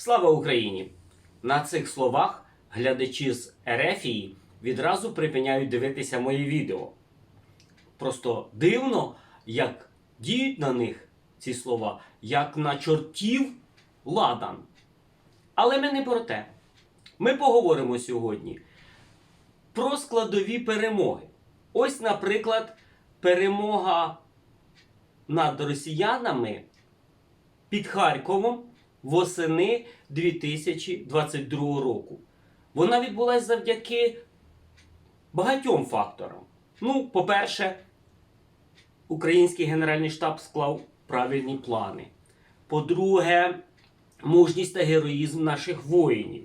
Слава Україні! На цих словах глядачі з Ерефії відразу припиняють дивитися мої відео. Просто дивно, як діють на них ці слова, як на чортів ладан. Але ми не про те. Ми поговоримо сьогодні про складові перемоги. Ось, наприклад, перемога над росіянами під Харковом восени 2022 року. Вона відбулася завдяки багатьом факторам. Ну, по-перше, український Генеральний штаб склав правильні плани. По-друге, мужність та героїзм наших воїнів.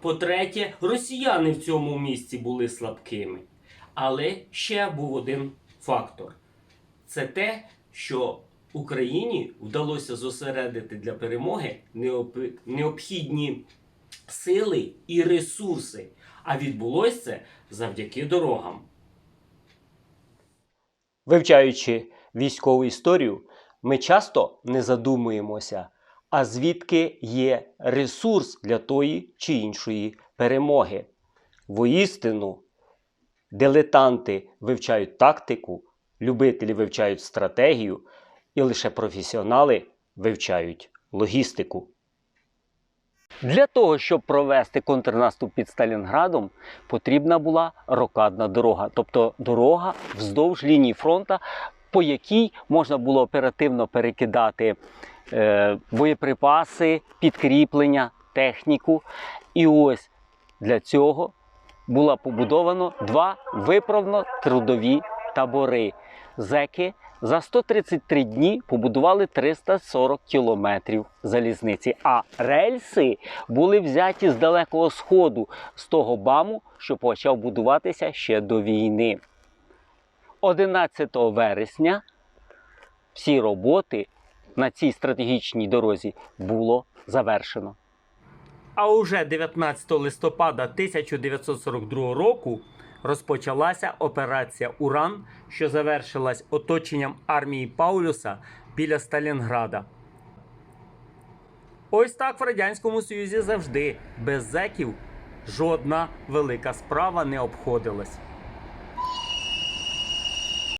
По-третє, росіяни в цьому місці були слабкими. Але ще був один фактор: це те, що Україні вдалося зосередити для перемоги необ- необхідні сили і ресурси. А відбулося це завдяки дорогам. Вивчаючи військову історію, ми часто не задумуємося, а звідки є ресурс для тої чи іншої перемоги. Воістину, дилетанти вивчають тактику, любителі вивчають стратегію, і лише професіонали вивчають логістику. Для того, щоб провести контрнаступ під Сталінградом, потрібна була рокадна дорога, тобто дорога вздовж лінії фронту, по якій можна було оперативно перекидати е, боєприпаси, підкріплення, техніку. І ось для цього було побудовано два виправно-трудові табори. Зеки за 133 дні побудували 340 кілометрів залізниці, а рельси були взяті з далекого сходу, з того баму, що почав будуватися ще до війни. 11 вересня всі роботи на цій стратегічній дорозі було завершено. А уже 19 листопада 1942 року розпочалася операція Уран, що завершилась оточенням армії Паулюса біля Сталінграда. Ось так в Радянському Союзі завжди без зеків жодна велика справа не обходилась.